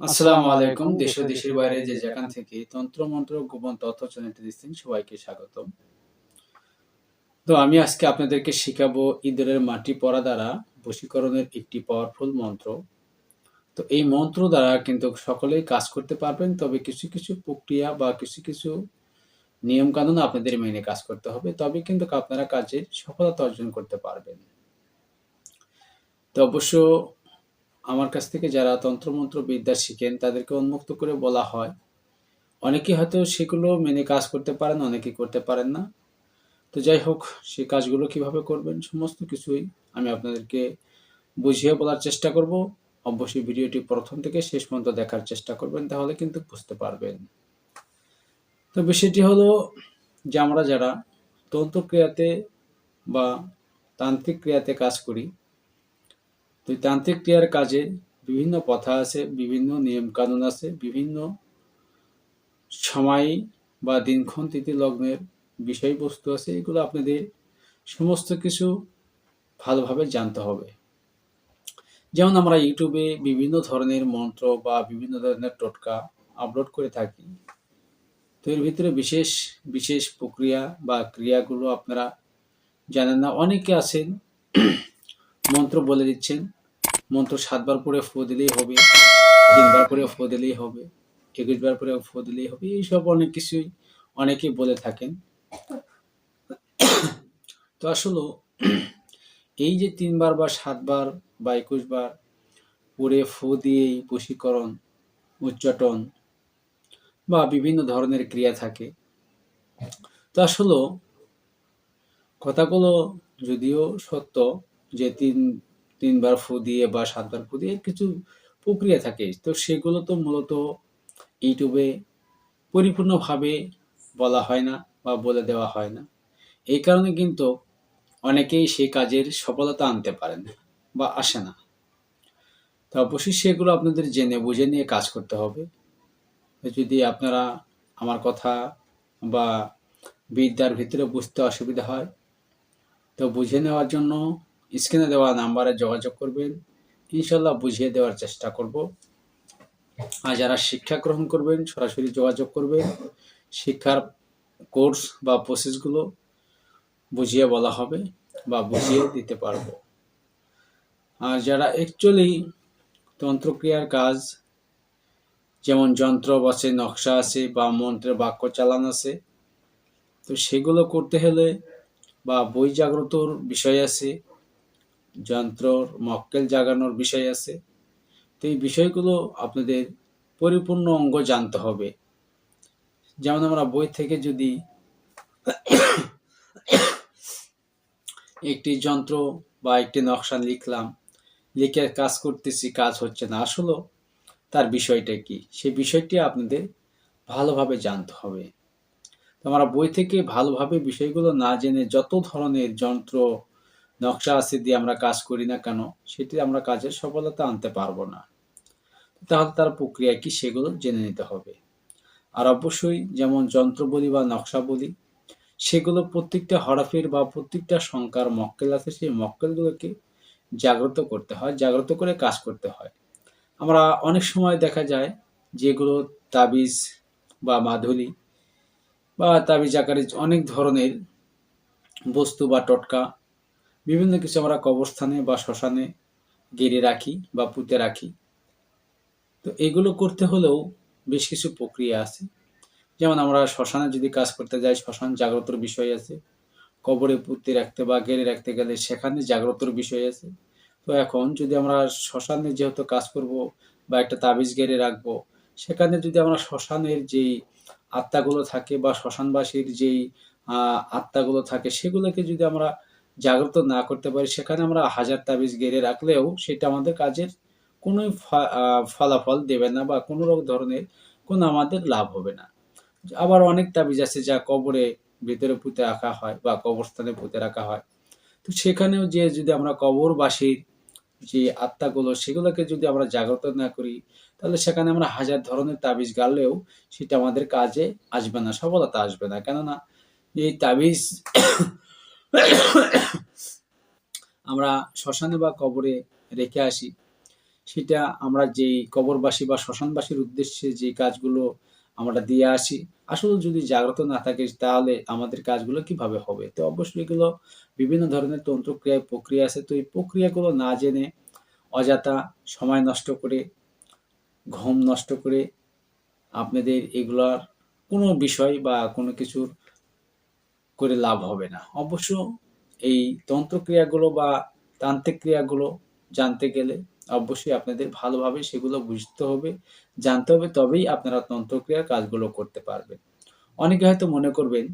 আসসালামু আলাইকুম দেশ ও দেশের বাইরে যে যেখান থেকে তন্ত্র মন্ত্র গোপন তথ্য চ্যানেলটি দিচ্ছেন সবাইকে স্বাগতম। তো আমি আজকে আপনাদেরকে শিখাবো ইঁদুরের মাটি পড়া দ্বারা বশীকরণের একটি পাওয়ারফুল মন্ত্র। তো এই মন্ত্র দ্বারা কিন্তু সকলেই কাজ করতে পারবেন তবে কিছু কিছু প্রক্রিয়া বা কিছু কিছু নিয়ম কানুন আপনাদের মেনে কাজ করতে হবে তবে কিন্তু আপনারা কাজে সফলতা অর্জন করতে পারবেন। তো অবশ্য আমার কাছ থেকে যারা তন্ত্রমন্ত্র বিদ্যা শিখেন, তাদেরকে উন্মুক্ত করে বলা হয়। অনেকে হয়তো সেগুলো মেনে কাজ করতে পারেন, অনেকে করতে পারেন না। তো যাই হোক সেই কাজগুলো কীভাবে করবেন, সমস্ত কিছুই আমি আপনাদেরকে বুঝিয়ে বলার চেষ্টা করব। অবশ্যই ভিডিওটি প্রথম থেকে শেষ পর্যন্ত দেখার চেষ্টা করবেন, তাহলে কিন্তু বুঝতে পারবেন। তো বিষয়টি হলো যে আমরা যারা তন্ত্র ক্রিয়াতে বা তান্ত্রিক ক্রিয়াতে কাজ করি তো তান্ত্রিক ক্রিয়ার কাজে বিভিন্ন কথা আছে, বিভিন্ন নিয়ম কানুন আছে, বিভিন্ন সময় বা দিনক্ষণ তিথি লগ্নের বিষয়বস্তু আছে, এগুলো আপনাদের সমস্ত কিছু ভালোভাবে জানতে হবে। যেমন আমরা ইউটিউবে বিভিন্ন ধরনের মন্ত্র বা বিভিন্ন ধরনের টোটকা আপলোড করে থাকি। তো এর ভিতরে বিশেষ বিশেষ প্রক্রিয়া বা ক্রিয়াগুলো আপনারা জানেন না, অনেকে আছেন মন্ত্র বলে দিচ্ছেন। মন্ত্র সাতবার পরে ফু দিলেই হবে, তিনবার পরে ফু দিলেই হবে একুশ বার পরে ফু দিলেই হবে, এইসব অনেক কিছুই অনেকেই বলে থাকেন। তো আসলে এই যে তিনবার বা সাতবার বা একুশ বার পরে ফু দিয়েই বশীকরণ, উচ্চাটন বা বিভিন্ন ধরনের ক্রিয়া থাকে, তো আসলে কথাগুলো যদিও সত্য যে তিন, তিনবার ফু দিয়ে বা সাতবার ফু দিয়ে কিছু প্রক্রিয়া থাকে। তো সেগুলো তো মূলত ইউটিউবে পরিপূর্ণভাবে বলা হয় না বা বলে দেওয়া হয় না। এই কারণে কিন্তু অনেকেই সেই কাজের সফলতা আনতে পারেন বা আসে না। তো অবশ্যই সেগুলো আপনাদের জেনে বুঝে নিয়ে কাজ করতে হবে। যদি আপনারা আমার কথা বা বিদ্যার ভিতরে বুঝতে অসুবিধা হয়, তো বুঝে নেওয়ার জন্য স্ক্রিনে দেওয়া নাম্বারে যোগাযোগ করবেন। ইনশাল্লাহ বুঝিয়ে দেওয়ার চেষ্টা করব। আর যারা শিক্ষা গ্রহণ করবেন, সরাসরি যোগাযোগ করবেন। শিক্ষার কোর্স বা প্রসেসগুলো বুঝিয়ে বলা হবে বা বুঝিয়ে দিতে পারব। আর যারা অ্যাকচুয়ালি তন্ত্রক্রিয়ার কাজ, যেমন যন্ত্র আছে নকশা আছে বা মন্ত্রের বাক্য চালান আছে, তো সেগুলো করতে হলে বা বই জাগ্রতর বিষয় আছে যন্ত্রর মক্কেল জাগানোর বিষয় আছে। তো এই বিষয়গুলো আপনাদের পরিপূর্ণ অঙ্গ জানতে হবে। যেমন আমরা বই থেকে যদি একটি যন্ত্র বা একটি নকশা লিখলাম, লিখে কাজ করতেছি, কাজ হচ্ছে না, আসলে তার বিষয়টা কি? সেই বিষয়টি আপনাদের ভালোভাবে জানতে হবে। আমরা বই থেকে ভালোভাবে বিষয়গুলো না জেনে যত ধরনের যন্ত্র নকশা আছে দিয়ে আমরা কাজ করি না কেন, সেটি আমরা কাজের সফলতা আনতে পারব না। তাহলে তার প্রক্রিয়া কি সেগুলো জেনে নিতে হবে। আর অবশ্যই যেমন যন্ত্র বলি বা নকশা বলি সেগুলো প্রত্যেকটা হরফের বা প্রত্যেকটা সংখ্যার মক্কেল আছে, সেই মক্কেলগুলোকে জাগ্রত করতে হয়, জাগ্রত করে কাজ করতে হয়। আমরা অনেক সময় দেখা যায় যেগুলো তাবিজ বা মাধুলি বা তাবিজ আকারে অনেক ধরনের বস্তু বা টটকা বিভিন্ন কিছু আমরা কবরস্থানে বা শ্মশানে গেড়ে রাখি বা পুঁতে রাখি। তো এগুলো করতে হলেও বেশ কিছু প্রক্রিয়া আছে। যেমন আমরা শ্মশানে যদি কাজ করতে যাই, শ্মশান জাগ্রতর বিষয় আছে। কবরে পুঁতে রাখতে বা গেড়ে রাখতে গেলে সেখানে জাগ্রতর বিষয় আছে। তো এখন যদি আমরা শ্মশানে যেহেতু কাজ করব বা একটা তাবিজ গেড়ে রাখব, সেখানে যদি আমরা শ্মশানের যেই আত্মাগুলো থাকে বা শ্মশানবাসীর যেই আত্মাগুলো থাকে, সেগুলোকে যদি আমরা জাগ্রত না করতে পারি, সেখানে আমরা হাজার তাবিজ গেড়ে রাখলেও সেটা আমাদের কাজের কোনো ফলাফল দেবে না বা কোনো ধরনের কোনো আমাদের লাভ হবে না। আবার অনেক তাবিজ আছে যা কবরে ভেতরে পুঁতে রাখা হয় বা কবরস্থানে পুঁতে রাখা হয়। তো সেখানেও যে যদি আমরা কবরবাসীর যে আত্মাগুলো, সেগুলোকে যদি আমরা জাগ্রত না করি, তাহলে সেখানে আমরা হাজার ধরনের তাবিজ গাড়লেও সেটা আমাদের কাজে আসবে না, সফলতা আসবে না। কেননা এই তাবিজ আমরা শ্মশানে বা কবরে রেখে আসি। সেটা আমরা যেই কবরবাসী বা শ্মশানবাসীর উদ্দেশ্যে যে কাজগুলো আমরা দিয়ে আসি, আসলে যদি জাগ্রত না থাকে তাহলে আমাদের কাজগুলো কীভাবে হবে? তো অবশ্যই এগুলো বিভিন্ন ধরনের তন্ত্রক্রিয়ায় প্রক্রিয়া আছে। তো এই প্রক্রিয়াগুলো না জেনে, অযথা সময় নষ্ট করে, ঘুম নষ্ট করে আপনাদের এগুলার কোনো বিষয় বা কোনো কিছুর করে লাভ হবে না। অবশ্য এই তন্ত্রক্রিয়াগুলো বা তান্ত্রিক ক্রিয়াগুলো জানতে গেলে অবশ্যই আপনাদের ভালোভাবে সেগুলো বুঝতে হবে, জানতে হবে, তবেই আপনারা তন্ত্রক্রিয়ার কাজগুলো করতে পারবেন। অনেকে হয়তো মনে করবেন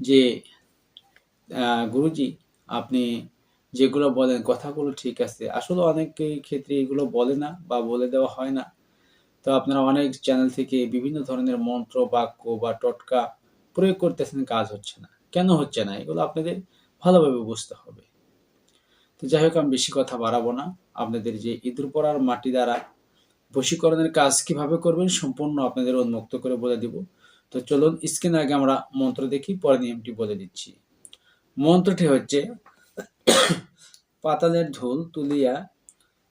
যে গুরুজি আপনি যেগুলো বলেন কথাগুলো ঠিক আছে। আসলে অনেকেই ক্ষেত্রে এগুলো বলে না বা বলে দেওয়া হয় না। তো আপনারা অনেক চ্যানেল থেকে বিভিন্ন ধরনের মন্ত্র, বাক্য বা টটকা প্রয়োগ করতেছেন, কাজ হচ্ছে না। কেন হচ্ছে না? এগুলো আপনাদের ভালোভাবে বুঝতে হবে। তো যাই হোক, আমি বেশি কথা বাড়াবো না। আপনাদের যে ইঁদুর পড়ার মাটি দ্বারা বশীকরণের কাজ কীভাবে করবেন সম্পূর্ণ আপনাদের উন্মুক্ত করে বলে দিব। তো চলুন, স্ক্রিনে আগে আমরা মন্ত্র দেখি, পরে নিয়মটি বলে দিচ্ছি। মন্ত্রটি হচ্ছে, পাতালের ঢোল তুলিয়া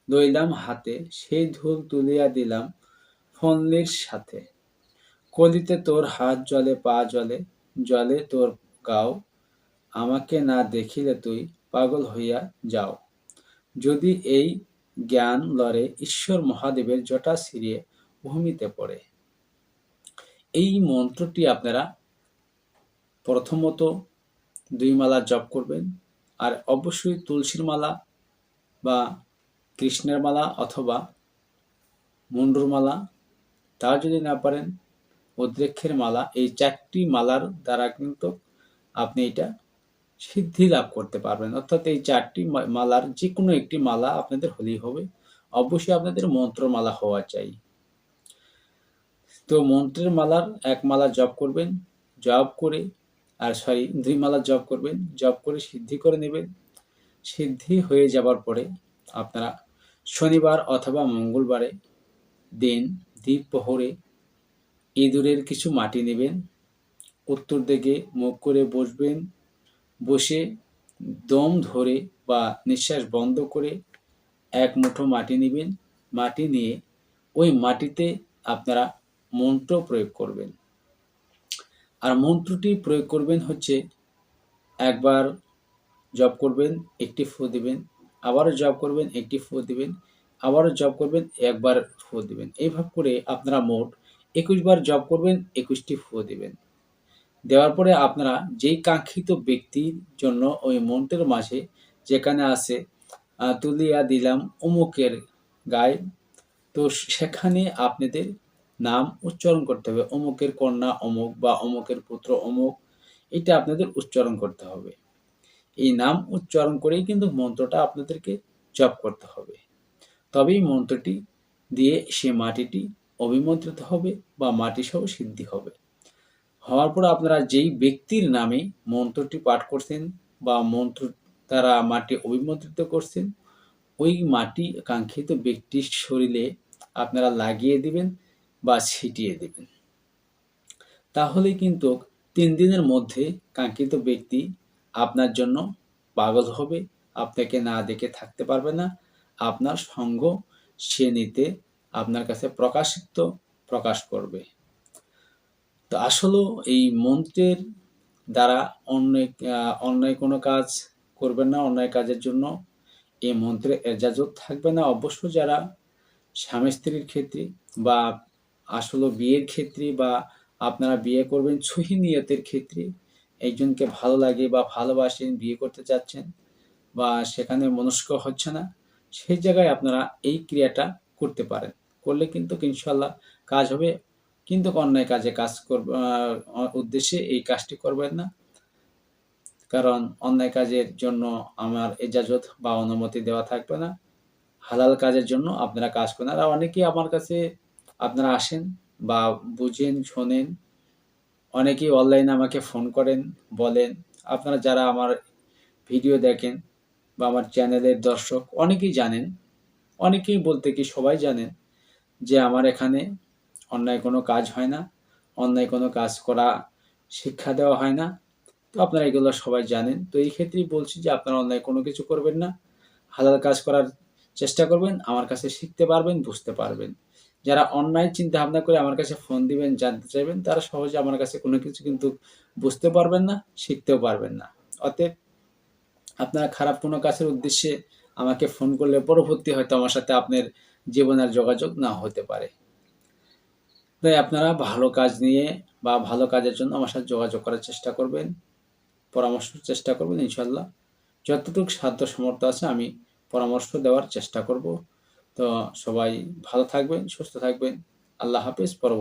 লইলাম হাতে, সেই ঢোল তুলিয়া দিলাম ফনলির সাথে। কলিতে তোর হাত জলে, পা জলে জলে তোর গাও। আমাকে না দেখিলে তুই পাগল হইয়া যাও। যদি এই জ্ঞান লড়ে, ঈশ্বর মহাদেবের জটা ছিঁড়িয়ে ভূমিতে পড়ে। এই মন্ত্রটি আপনারা প্রথমত দুই মালা জপ করবেন, আর অবশ্যই তুলসীর মালা বা কৃষ্ণের মালা অথবা মুন্ডুর মালা। তা যদি না পারেন উদ্রেক্ষের মালা, এই চারটি মালার দ্বারা কিন্তু আপনি এটা সিদ্ধি লাভ করতে পারবেন। অর্থাৎ এই চারটি মালার যে কোনো একটি মালা আপনাদের হলেই হবে। অবশ্যই আপনাদের মন্ত্রমালা হওয়া চাই। তো মন্ত্রের মালার এক মালা জপ করবেন, জপ করে, আর সরি, দুই মালা জপ করবেন, জপ করে সিদ্ধি করে নেবেন। সিদ্ধি হয়ে যাবার পরে আপনারা শনিবার অথবা মঙ্গলবারে দিন দ্বীপ প্রহরে ইঁদুরের কিছু মাটি নেবেন। উত্তর দিকে মুখ করে বসবেন। বসে দম ধরে বা নিঃশ্বাস বন্ধ করে এক মুঠো মাটি নেবেন। মাটি নিয়ে ওই মাটিতে আপনারা মন্ত্র প্রয়োগ করবেন। আর মন্ত্রটি প্রয়োগ করবেন হচ্ছে একবার জপ করবেন, একটি ফু দিবেন, আবারও জপ করবেন, একটি ফু দিবেন, আবারও জপ করবেন, একবার ফু দিবেন। এইভাবে করে আপনারা মোট একুশ বার জপ করবেন, একুশটি ফু দিবেন। দেওয়ার পরে আপনারা যেই কাঙ্ক্ষিত ব্যক্তির জন্য ওই মন্ত্রের মাঝে যেখানে আছে তুলিয়া দিলাম অমুকের গায়ে, তো সেখানে আপনাদের নাম উচ্চারণ করতে হবে। অমুকের কন্যা অমুক বা অমুকের পুত্র অমুক, এটা আপনাদের উচ্চারণ করতে হবে। এই নাম উচ্চারণ করেই কিন্তু মন্ত্রটা আপনাদেরকে জপ করতে হবে। তবেই মন্ত্রটি দিয়ে সে মাটিটি অভিমন্ত্রিত হবে বা মাটি সহ সিদ্ধি হবে। হওয়ার পর আপনারা যেই ব্যক্তির নামে মন্ত্রটি পাঠ করছেন বা মন্ত্র তারা মাটি অভিমন্ত্রিত করছেন, ওই মাটি কাঙ্ক্ষিত ব্যক্তির শরীরে আপনারা লাগিয়ে দিবেন বা ছিটিয়ে দেবেন। তাহলে কিন্তু তিন দিনের মধ্যে কাঙ্ক্ষিত ব্যক্তি আপনার জন্য পাগল হবে, আপনাকে না দেখে থাকতে পারবে না, আপনার সঙ্গ সে নিতে আপনার কাছে প্রকাশিত, প্রকাশ করবে। তো আসলেও এই মন্ত্রের দ্বারা অন্য অন্যায় কোনো কাজ করবেন না, অন্যায় কাজের জন্য এই মন্ত্রে এজাজত থাকবে না। অবশ্য যারা স্বামী স্ত্রীর ক্ষেত্রে বা আসলে বিয়ের ক্ষেত্রে বা আপনারা বিয়ে করবেন সহি নিয়তের ক্ষেত্রে একজনকে ভালো লাগে বা ভালোবাসেন, বিয়ে করতে চাচ্ছেন বা সেখানে মনস্ক হচ্ছে না, সেই জায়গায় আপনারা এই ক্রিয়াটা করতে পারেন। করলে কিন্তু ইনশাল্লাহ কাজ হবে। কিন্তু অন্যায় কাজে কাজ করব উদ্দেশ্যে এই কাজটি করবেন না। কারণ অন্যায় কাজের জন্য আমার এজাজত বা অনুমতি দেওয়া থাকবে না। হালাল কাজের জন্য আপনারা কাজ করেন। আর অনেকেই আমার কাছে আপনারা আসেন বা বুঝেন, শোনেন। অনেকেই অনলাইনে আমাকে ফোন করেন, বলেন। আপনারা যারা আমার ভিডিও দেখেন বা আমার চ্যানেলের দর্শক, অনেকেই জানেন। অনেকেই বলতে কি সবাই জানেন। যে আমার এখানে অন্যায় কোনো কাজ হয় না, অন্যায় কোনো কাজ করা শিক্ষা দেওয়া হয় না। তো আপনারা এগুলো সবাই জানেন। তো এই ক্ষেত্রেই বলছি যে আপনারা অন্যায় কোনো কিছু করবেন না। হালাল কাজ করার চেষ্টা করবেন, আমার কাছে শিখতে পারবেন, বুঝতে পারবেন। যারা অনলাইন চিন্তা ভাবনা করে আমার কাছে ফোন দিবেন, জানতে চাইবেন, তারা সহজে আমার কাছে কোনো কিছু কিন্তু বুঝতে পারবেন না, শিখতেও পারবেন না। অতএব আপনারা খারাপ কোনো কাজের উদ্দেশ্যে আমাকে ফোন করলে পরবর্তী হয়তো আমার সাথে আপনার জীবনের যোগাযোগ না হতে পারে। তাই আপনারা ভালো কাজ নিয়ে বা ভালো কাজের জন্য আমার সাথে যোগাযোগ করার চেষ্টা করবেন, পরামর্শ চেষ্টা করবেন ইনশাল্লাহ যতটুকু সাধ্য সমর্থ আছে আমি পরামর্শ দেওয়ার চেষ্টা করব। তো সবাই ভালো থাকবেন, সুস্থ থাকবেন। আল্লাহ হাফিজ, পরবর্তী